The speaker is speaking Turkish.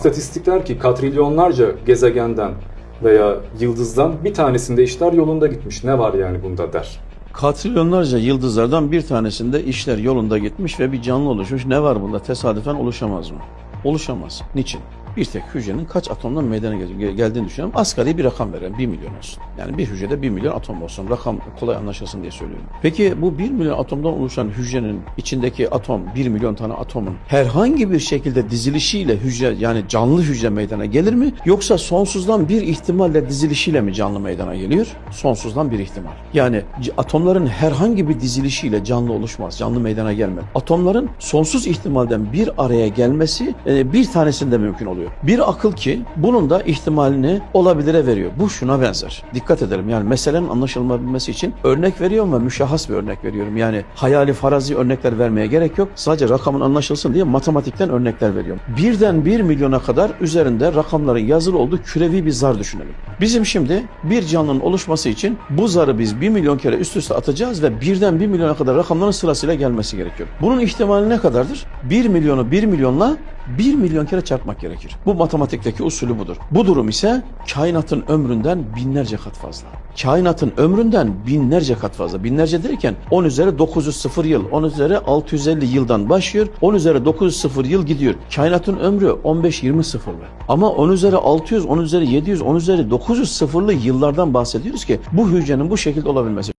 İstatistik der ki katrilyonlarca gezegenden veya yıldızdan bir tanesinde işler yolunda gitmiş. Ne var yani bunda der. Katrilyonlarca yıldızlardan bir tanesinde işler yolunda gitmiş ve bir canlı oluşmuş. Ne var bunda? Tesadüfen oluşamaz mı? Oluşamaz. Niçin? Bir tek hücrenin kaç atomdan meydana gel- geldiğini düşünüyorum. Asgari bir rakam verelim. 1 milyon olsun. Yani bir hücrede 1 milyon atom olsun. Rakam kolay anlaşılsın diye söylüyorum. Peki bu 1 milyon atomdan oluşan hücrenin içindeki atom, 1 milyon tane atomun herhangi bir şekilde dizilişiyle hücre yani canlı hücre meydana gelir mi? Yoksa sonsuzdan bir ihtimalle dizilişiyle mi canlı meydana geliyor? Sonsuzdan bir ihtimal. Yani atomların herhangi bir dizilişiyle canlı oluşmaz, canlı meydana gelmez. Atomların sonsuz ihtimalden bir araya gelmesi e, bir tanesinde mümkün oluyor. Bir akıl ki bunun da ihtimalini olabilire veriyor. Bu şuna benzer. Dikkat edelim yani meselenin anlaşılmabilmesi için örnek veriyorum ve müşahhas bir örnek veriyorum. Yani hayali farazi örnekler vermeye gerek yok. Sadece rakamın anlaşılsın diye matematikten örnekler veriyorum. Birden bir milyona kadar üzerinde rakamların yazılı olduğu kürevi bir zar düşünelim. Bizim şimdi bir canlının oluşması için bu zarı biz bir milyon kere üst üste atacağız ve birden bir milyona kadar rakamların sırasıyla gelmesi gerekiyor. Bunun ihtimali ne kadardır? Bir milyonu bir milyonla bir milyon kere çarpmak gerekir. Bu matematikteki usulü budur. Bu durum ise kainatın ömründen binlerce kat fazla. Kainatın ömründen binlerce kat fazla. Binlerce derken 10 üzeri 900 yıl, 10 üzeri 650 yıldan başlıyor, 10 üzeri 900 yıl gidiyor. Kainatın ömrü 15-20 sıfırlı. Ama 10 üzeri 600, 10 üzeri 700, 10 üzeri 900 sıfırlı yıllardan bahsediyoruz ki bu hücrenin bu şekilde olabilmesi.